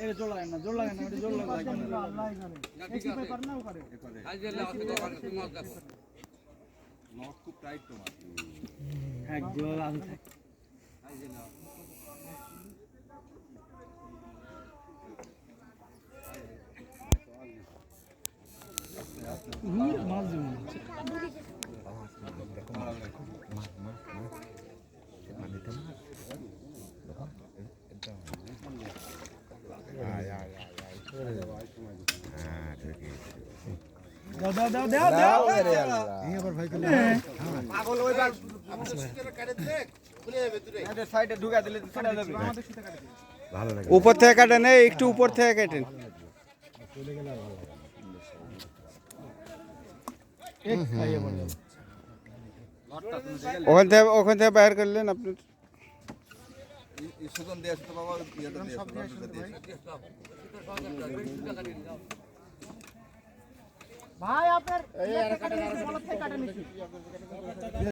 এটা জোর লাগে না জোর লাগে না এটা জোর লাগে না। আল্লাহ জানে একটু পেপার নাও করে খুব টাইট তোমার থাক যেভাবে আছে থাক হুম, মাছ দেবো না। দাও দাও দাও দাও দাও পাগল ওইবার সাইডে ঢুকা দিলে ছেড়ে উপর থেকে কাটেন একটু উপর থেকে কাটেন ওখান থেকে ওখান থেকে বাইর করলেন আপনি। সুজন দিয়ে আসতো বাবা ইয়েটা দিয়ে ভাই। আপনার